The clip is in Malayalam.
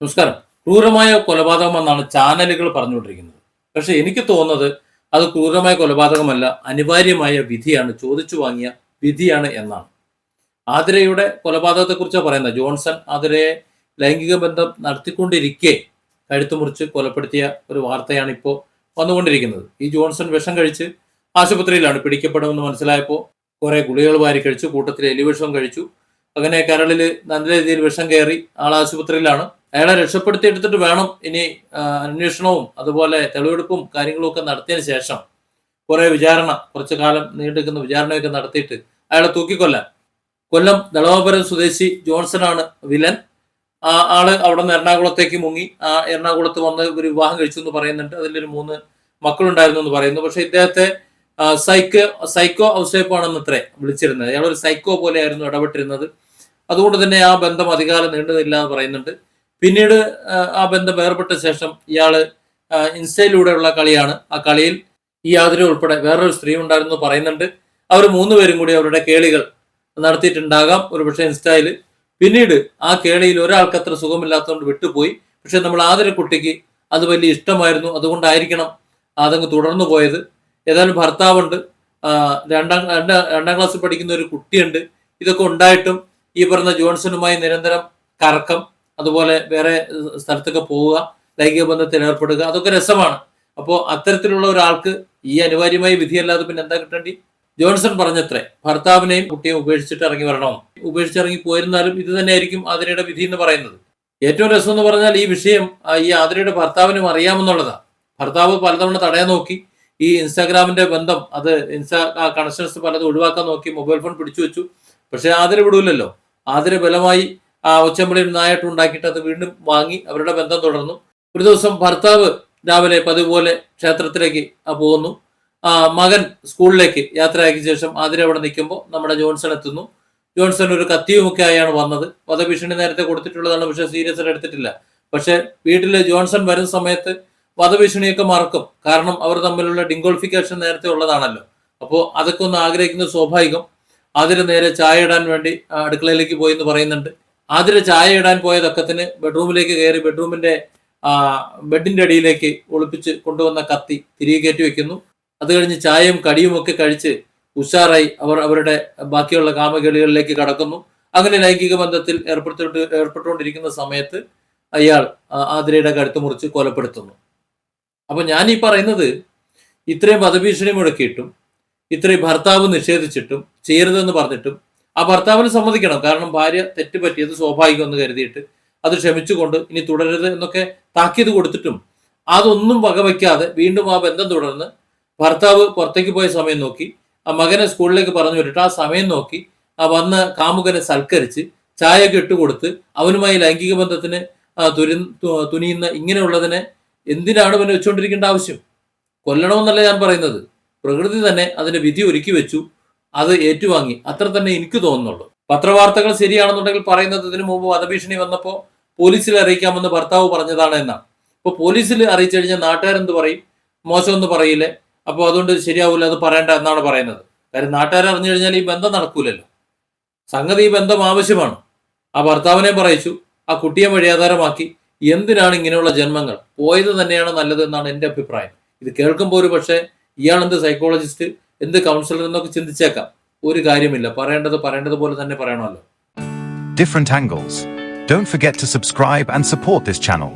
നമസ്കാരം. ക്രൂരമായ കൊലപാതകമെന്നാണ് ചാനലുകൾ പറഞ്ഞുകൊണ്ടിരിക്കുന്നത്. പക്ഷെ എനിക്ക് തോന്നുന്നത് അത് ക്രൂരമായ കൊലപാതകമല്ല അനിവാര്യമായ വിധിയാണ് ചോദിച്ചു വാങ്ങിയ വിധിയാണ് എന്നാണ്. ആതിരയുടെ കൊലപാതകത്തെക്കുറിച്ചാണ് പറയുന്നത്. ജോൺസൺ ആതിരയെ ലൈംഗിക ബന്ധം നടത്തിക്കൊണ്ടിരിക്കെ കഴുത്തു മുറിച്ച് കൊലപ്പെടുത്തിയ ഒരു വാർത്തയാണ് ഇപ്പോൾ വന്നുകൊണ്ടിരിക്കുന്നത്. ഈ ജോൺസൺ വിഷം കഴിച്ച് ആശുപത്രിയിലാണ് പിടിക്കപ്പെടുമെന്ന് മനസ്സിലായപ്പോൾ കുറെ ഗുളികൾ വാരി കഴിച്ചു കൂട്ടത്തിൽ എലിവിഷം കഴിച്ചു. അങ്ങനെ കരളിൽ നല്ല രീതിയിൽ വിഷം കയറി ആൾ ആശുപത്രിയിലാണ് അയാളെ രക്ഷപ്പെടുത്തി എടുത്തിട്ട് വേണം ഇനി അന്വേഷണവും അതുപോലെ തെളിവെടുപ്പും കാര്യങ്ങളും ഒക്കെ നടത്തിയതിന് ശേഷം കുറേ വിചാരണ കുറച്ചു കാലം നീണ്ടുനിൽക്കുന്ന വിചാരണയൊക്കെ നടത്തിയിട്ട് അയാളെ തൂക്കിക്കൊല്ലാൻ. കൊല്ലം ദളവാപുരം സ്വദേശി ജോൺസണാണ് വില്ലൻ. ആ ആൾ അവിടെ നിന്ന് എറണാകുളത്തേക്ക് മുങ്ങി. ആ എറണാകുളത്ത് വന്ന് ഒരു വിവാഹം കഴിച്ചു എന്ന് പറയുന്നുണ്ട്. അതിലൊരു മൂന്ന് മക്കളുണ്ടായിരുന്നു എന്ന് പറയുന്നു. പക്ഷെ ഇദ്ദേഹത്തെ സൈക്ക് സൈക്കോ ഔസേപ്പാണെന്ന് അത്രേ വിളിച്ചിരുന്നത്. അയാൾ ഒരു സൈക്കോ പോലെയായിരുന്നു ഇടപെട്ടിരുന്നത്. അതുകൊണ്ട് തന്നെ ആ ബന്ധം അധികാലം നീണ്ടുന്നില്ല എന്ന് പറയുന്നുണ്ട്. പിന്നീട് ആ, ബന്ധം വേർപെട്ട ശേഷം ഇയാൾ ഇൻസ്റ്റയിലൂടെയുള്ള കളിയാണ്. ആ കളിയിൽ ഈ യാതൊരു ഉൾപ്പെടെ വേറൊരു സ്ത്രീ ഉണ്ടായിരുന്നു പറയുന്നുണ്ട്. അവർ മൂന്ന് പേരും കൂടി അവരുടെ കേളികൾ നടത്തിയിട്ടുണ്ടാകാം. ഒരുപക്ഷെ ഇൻസ്റ്റയിൽ. പിന്നീട് ആ കേളിയിൽ ഒരാൾക്ക് അത്ര സുഖമില്ലാത്തതുകൊണ്ട് വിട്ടുപോയി. പക്ഷെ നമ്മൾ ആദരക്കുട്ടിക്ക് കുട്ടിക്ക് അത് വലിയ ഇഷ്ടമായിരുന്നു. അതുകൊണ്ടായിരിക്കണം അതങ്ങ് തുടർന്നു പോയത്. ഏതായാലും ഭർത്താവുണ്ട്. രണ്ടാം രണ്ടാം രണ്ടാം ക്ലാസ്സിൽ പഠിക്കുന്ന ഒരു കുട്ടിയുണ്ട്. ഇതൊക്കെ ഉണ്ടായിട്ടും ഈ പറഞ്ഞ ജോൺസണുമായി നിരന്തരം കറക്കം അതുപോലെ വേറെ സ്ഥലത്തൊക്കെ പോവുക ലൈംഗിക ബന്ധത്തിൽ ഏർപ്പെടുക അതൊക്കെ രസമാണ്. അപ്പോൾ അത്തരത്തിലുള്ള ഒരാൾക്ക് ഈ അനിവാര്യമായ വിധിയല്ലാതെ പിന്നെ എന്താ കിട്ടേണ്ടി? ജോൺസൺ പറഞ്ഞത്രേ ഭർത്താവിനെയും കുട്ടിയെയും ഉപേക്ഷിച്ചിട്ട് ഇറങ്ങി വരണോ ഉപേക്ഷിച്ചിറങ്ങി പോയിരുന്നാലും ഇത് തന്നെയായിരിക്കും ആതിരയുടെ വിധി എന്ന് പറയുന്നത്. ഏറ്റവും രസം എന്ന് പറഞ്ഞാൽ ഈ വിഷയം ഈ ആതിരയുടെ ഭർത്താവിനും അറിയാമെന്നുള്ളതാണ്. ഭർത്താവ് പലതവണ തടയാൻ നോക്കി. ഈ ഇൻസ്റ്റാഗ്രാമിന്റെ ബന്ധം അത് ഇൻസ്റ്റാ കണക്ഷൻസ് പലതും ഒഴിവാക്കാൻ നോക്കി മൊബൈൽ ഫോൺ പിടിച്ചു വെച്ചു. പക്ഷെ ആതിര വിടൂലല്ലോ. ആതിര ബലമായി ആ ഒച്ചമ്പളിയും നായാട്ടും ഉണ്ടാക്കിയിട്ട് അത് വീണ്ടും വാങ്ങി അവരുടെ ബന്ധം തുടർന്നു. ഒരു ദിവസം ഭർത്താവ് രാവിലെ പതിപോലെ ക്ഷേത്രത്തിലേക്ക് പോകുന്നു. മകൻ സ്കൂളിലേക്ക് യാത്രയാക്കിയ ശേഷം ആതിര അവിടെ നിൽക്കുമ്പോൾ നമ്മുടെ ജോൺസൺ എത്തുന്നു. ജോൺസൺ ഒരു കത്തിയുമൊക്കെ ആയാണ് വന്നത്. വധഭീഷണി നേരത്തെ കൊടുത്തിട്ടുള്ളതാണ് പക്ഷെ സീരിയസ് എടുത്തിട്ടില്ല. പക്ഷെ വീട്ടിൽ ജോൺസൺ വരുന്ന സമയത്ത് വധഭീഷണിയൊക്കെ മറക്കും. കാരണം അവർ തമ്മിലുള്ള ഡിങ്കോൾഫിക്കേഷൻ നേരത്തെ ഉള്ളതാണല്ലോ. അപ്പോൾ അതൊക്കെ ഒന്ന് ആഗ്രഹിക്കുന്നത് സ്വാഭാവികം. അതിന് നേരെ ചായ ഇടാൻ വേണ്ടി അടുക്കളയിലേക്ക് പോയി എന്ന് പറയുന്നുണ്ട്. ആതിര ചായ ഇടാൻ പോയതൊക്കത്തിന് ബെഡ്റൂമിലേക്ക് കയറി ബെഡ്റൂമിന്റെ ബെഡിന്റെ അടിയിലേക്ക് ഒളിപ്പിച്ച് കൊണ്ടുവന്ന കത്തി തിരികെ കയറ്റി വെക്കുന്നു. അത് കഴിഞ്ഞ് ചായയും കടിയും ഒക്കെ കഴിച്ച് ഉഷാറായി അവർ അവരുടെ ബാക്കിയുള്ള കാമകേളികളിലേക്ക് കടക്കുന്നു. അങ്ങനെ ലൈംഗിക ബന്ധത്തിൽ ഏർപ്പെടുത്തിട്ട് ഏർപ്പെട്ടുകൊണ്ടിരിക്കുന്ന സമയത്ത് അയാൾ ആതിരയുടെ കഴുത്ത് മുറിച്ച് കൊലപ്പെടുത്തുന്നു. അപ്പൊ ഞാൻ ഈ പറയുന്നത് ഇത്രയും വധഭീഷണി മുഴക്കിയിട്ടും ഇത്രയും ഭർത്താവ് നിഷേധിച്ചിട്ടും ചെയ്യരുതെന്ന് പറഞ്ഞിട്ടും ആ ഭർത്താവിന് സമ്മതിക്കണം. കാരണം ഭാര്യ തെറ്റ് പറ്റിയത് സ്വാഭാവികം എന്ന് കരുതിയിട്ട് അത് ക്ഷമിച്ചുകൊണ്ട് ഇനി തുടരരുത് എന്നൊക്കെ താക്കീത് കൊടുത്തിട്ടും അതൊന്നും വകവയ്ക്കാതെ വീണ്ടും ആ ബന്ധം തുടർന്ന് ഭർത്താവ് പുറത്തേക്ക് പോയ സമയം നോക്കി ആ മകനെ സ്കൂളിലേക്ക് പറഞ്ഞു വിട്ടിട്ട് ആ സമയം നോക്കി ആ വന്ന കാമുകനെ സൽക്കരിച്ച് ചായയൊക്കെ ഇട്ടുകൊടുത്ത് അവനുമായി ലൈംഗിക ബന്ധത്തിന് തുരി തുനിയുന്ന ഇങ്ങനെയുള്ളതിനെ എന്തിനാണ് പിന്നെ വെച്ചുകൊണ്ടിരിക്കേണ്ട ആവശ്യം? കൊല്ലണമെന്നല്ല ഞാൻ പറയുന്നത്. പ്രകൃതി തന്നെ അതിന്റെ വിധി ഒരുക്കി വെച്ചു. അത് ഏറ്റുവാങ്ങി. അത്ര തന്നെ എനിക്ക് തോന്നുന്നുള്ളൂ. പത്രവാർത്തകൾ ശരിയാണെന്നുണ്ടെങ്കിൽ പറയുന്നത് ഇതിനു മുമ്പ് വധഭീഷണി വന്നപ്പോൾ പോലീസിൽ അറിയിക്കാമെന്ന് ഭർത്താവ് പറഞ്ഞതാണ് എന്നാണ്. ഇപ്പോൾ പോലീസിൽ അറിയിച്ചു കഴിഞ്ഞാൽ നാട്ടുകാരെന്ത് പറയും? മോശമൊന്നും പറയില്ലേ? അപ്പോൾ അതുകൊണ്ട് ശരിയാവില്ല അത് പറയണ്ട എന്നാണ് പറയുന്നത്. കാര്യം നാട്ടുകാർ അറിഞ്ഞു കഴിഞ്ഞാൽ ഈ ബന്ധം നടക്കൂലല്ലോ. സംഗതി ഈ ബന്ധം ആവശ്യമാണ്. ആ ഭർത്താവിനെ പറയിച്ചു ആ കുട്ടിയെ വഴിയാധാരമാക്കി. എന്തിനാണ് ഇങ്ങനെയുള്ള ജന്മങ്ങൾ? പോയത് തന്നെയാണ് നല്ലത് എന്നാണ് എന്റെ അഭിപ്രായം. ഇത് കേൾക്കുമ്പോൾ ഒരു പക്ഷേ ഇയാളെന്ത് സൈക്കോളജിസ്റ്റ് എന്ത് കൗൺസിലർ എന്നൊക്കെ ചിന്തിച്ചേക്കാം ഒരു കാര്യമില്ല പറയേണ്ടത് പറയേണ്ടതുപോലെ തന്നെ പറയണമല്ലോ different angles. Don't forget to subscribe and support this channel.